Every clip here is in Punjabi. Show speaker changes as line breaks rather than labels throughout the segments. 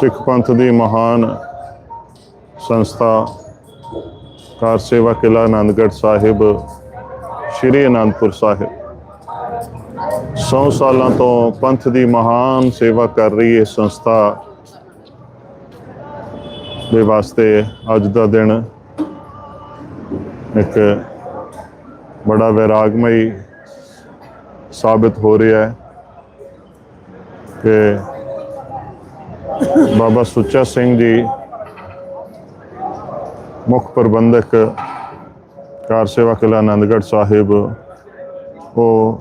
ਸਿੱਖ ਪੰਥ ਦੀ ਮਹਾਨ ਸੰਸਥਾ, ਕਾਰ ਸੇਵਾ ਕਿਲਾ ਆਨੰਦਗੜ੍ਹ ਸਾਹਿਬ, ਸ਼੍ਰੀ ਅਨੰਦਪੁਰ ਸਾਹਿਬ। 100 ਸਾਲਾਂ ਤੋਂ ਪੰਥ ਦੀ ਮਹਾਨ ਸੇਵਾ ਕਰ ਰਹੀ ਇਹ ਸੰਸਥਾ ਦੇ ਵਾਸਤੇ ਅੱਜ ਦਾ ਦਿਨ ਇੱਕ ਬੜਾ ਵੈਰਾਗਮਈ ਸਾਬਿਤ ਹੋ ਰਿਹਾ ਹੈ। ਕਿ ਬਾਬਾ ਸੁੱਚਾ ਸਿੰਘ ਜੀ ਮੁੱਖ ਪ੍ਰਬੰਧਕ ਕਾਰ ਸੇਵਾ ਕਿਲਾ ਆਨੰਦਗੜ੍ਹ ਸਾਹਿਬ, ਉਹ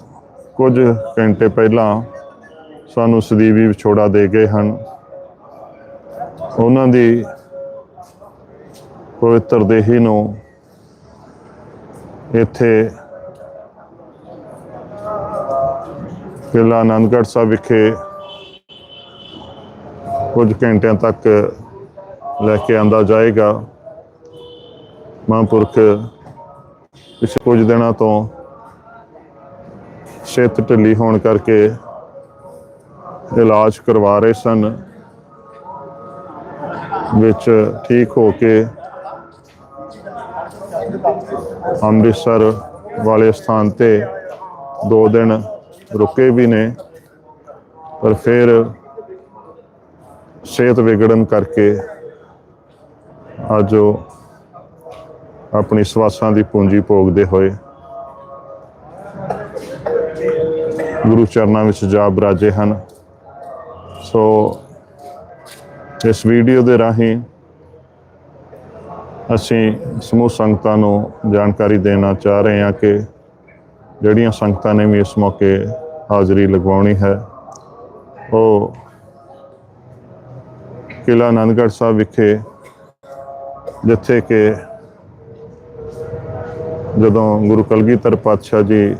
ਕੁਝ ਘੰਟੇ ਪਹਿਲਾਂ ਸਾਨੂੰ ਸਦੀਵੀ ਵਿਛੋੜਾ ਦੇ ਗਏ ਹਨ। ਉਹਨਾਂ ਦੀ ਪਵਿੱਤਰ ਦੇਹੀ ਨੂੰ ਇੱਥੇ ਕਿਲਾ ਆਨੰਦਗੜ੍ਹ ਸਾਹਿਬ ਵਿਖੇ ਕੁਝ ਘੰਟਿਆਂ ਤੱਕ, ਲੈ ਕੇ ਆਂਦਾ ਜਾਏਗਾ। ਮਹਾਂਪੁਰਖ, ਪਿਛਲੇ ਕੁਝ ਦਿਨਾਂ ਤੋਂ ਸਿਹਤ ਢਿੱਲੀ ਹੋਣ ਕਰਕੇ ਇਲਾਜ ਕਰਵਾ ਰਹੇ ਸਨ। ਵਿੱਚ ਠੀਕ ਹੋ ਕੇ ਅੰਮ੍ਰਿਤਸਰ ਵਾਲੇ ਸਥਾਨ ਤੇ ਦੋ ਦਿਨ ਰੁਕੇ ਵੀ ਨੇ, ਪਰ ਫਿਰ ਸਿਹਤ ਵਿਗੜਨ ਕਰਕੇ ਅੱਜ ਉਹ ਆਪਣੀ ਸਵਾਸਾਂ ਦੀ ਪੂੰਜੀ ਭੋਗਦੇ ਹੋਏ ਗੁਰੂ ਚਰਨਾਂ ਵਿੱਚ ਜਾ ਬਰਾਜੇ ਹਨ। ਸੋ ਇਸ ਵੀਡੀਓ ਦੇ ਰਾਹੀਂ ਅਸੀਂ ਸਮੂਹ ਸੰਗਤਾਂ ਨੂੰ ਜਾਣਕਾਰੀ ਦੇਣਾ ਚਾਹ ਰਹੇ ਹਾਂ ਕਿ ਜਿਹੜੀਆਂ ਸੰਗਤਾਂ ਨੇ ਵੀ ਇਸ ਮੌਕੇ ਹਾਜ਼ਰੀ ਲਗਵਾਉਣੀ ਹੈ, ਉਹ ਕਿਲਾ ਆਨੰਦਗੜ੍ਹ ਸਾਹਿਬ ਵਿਖੇ, ਜਿੱਥੇ ਕਿ ਜਦੋਂ ਗੁਰੂ ਕਲਗੀਧਰ ਪਾਤਸ਼ਾਹ ਜੀ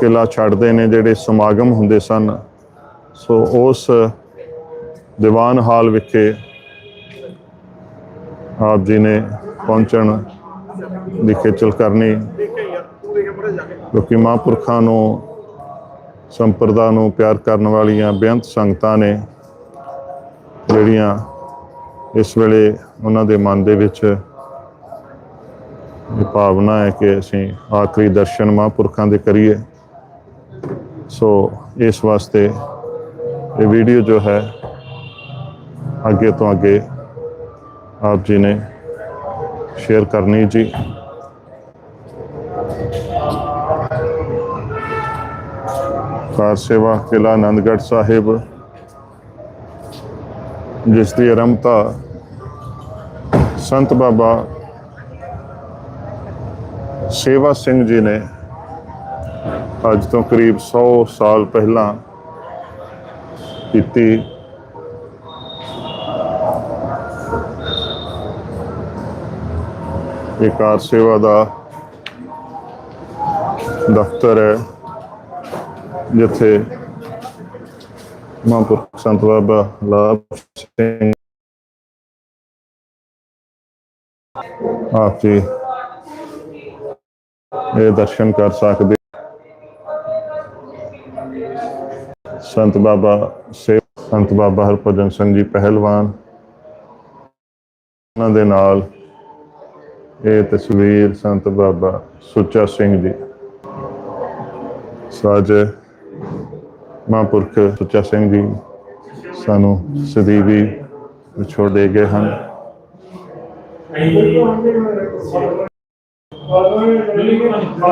ਕਿਲਾ ਛੱਡਦੇ ਨੇ, ਜਿਹੜੇ ਸਮਾਗਮ ਹੁੰਦੇ ਸਨ, ਸੋ ਉਸ ਦੀਵਾਨ ਹਾਲ ਵਿਖੇ ਆਪ ਜੀ ਨੇ ਪਹੁੰਚਣ ਦੀ ਖੇਚਲ ਕਰਨੀ। ਕਿਉਂਕਿ ਮਹਾਂਪੁਰਖਾਂ ਨੂੰ, ਸੰਪਰਦਾ ਨੂੰ ਪਿਆਰ ਕਰਨ ਵਾਲੀਆਂ ਬੇਅੰਤ ਸੰਗਤਾਂ ਨੇ ਜਿਹੜੀਆਂ ਇਸ ਵੇਲੇ ਉਹਨਾਂ ਦੇ ਮਨ ਦੇ ਵਿੱਚ ਇਹ ਭਾਵਨਾ ਹੈ ਕਿ ਅਸੀਂ ਆਖਰੀ ਦਰਸ਼ਨ ਮਹਾਂਪੁਰਖਾਂ ਦੇ ਕਰੀਏ। ਸੋ ਇਸ ਵਾਸਤੇ ਇਹ ਵੀਡੀਓ ਜੋ ਹੈ, ਅੱਗੇ ਤੋਂ ਅੱਗੇ ਆਪ ਜੀ ਨੇ ਸ਼ੇਅਰ ਕਰਨੀ ਜੀ। ਕਾਰ ਸੇਵਾ ਕਿਲਾ ਆਨੰਦਗੜ੍ਹ ਸਾਹਿਬ ਜਿਸ ਦੀ ਆਰੰਭਤਾ ਸੰਤ ਬਾਬਾ ਸੇਵਾ ਸਿੰਘ ਜੀ ਨੇ ਅੱਜ ਤੋਂ ਕਰੀਬ 100 ਸਾਲ ਪਹਿਲਾਂ ਕੀਤੀ। ਇਹ ਕਾਰ ਸੇਵਾ ਦਾ ਦਫ਼ਤਰ ਹੈ, ਜਿੱਥੇ ਮਹਾਂਪੁਰਖ ਸੰਤ ਬਾਬਾ ਲਾਭ ਸਿੰਘ ਆਪ ਜੀ ਇਹ ਦਰਸ਼ਨ ਕਰ ਸਕਦੇ ਸੰਤ ਬਾਬਾ ਸੇ ਸੰਤ ਬਾਬਾ ਹਰਭਜਨ ਸਿੰਘ ਜੀ ਪਹਿਲਵਾਨ ਉਹਨਾਂ ਦੇ ਨਾਲ ਇਹ ਤਸਵੀਰ ਸੰਤ ਬਾਬਾ ਸੁੱਚਾ ਸਿੰਘ ਜੀ ਸਾਜ ਮਹਾਂਪੁਰਖ ਸੁੱਚਾ ਸਿੰਘ ਜੀ ਸਾਨੂੰ ਸਦੀਵੀ ਵਿਛੋੜ ਦੇ ਗਏ ਹਨ।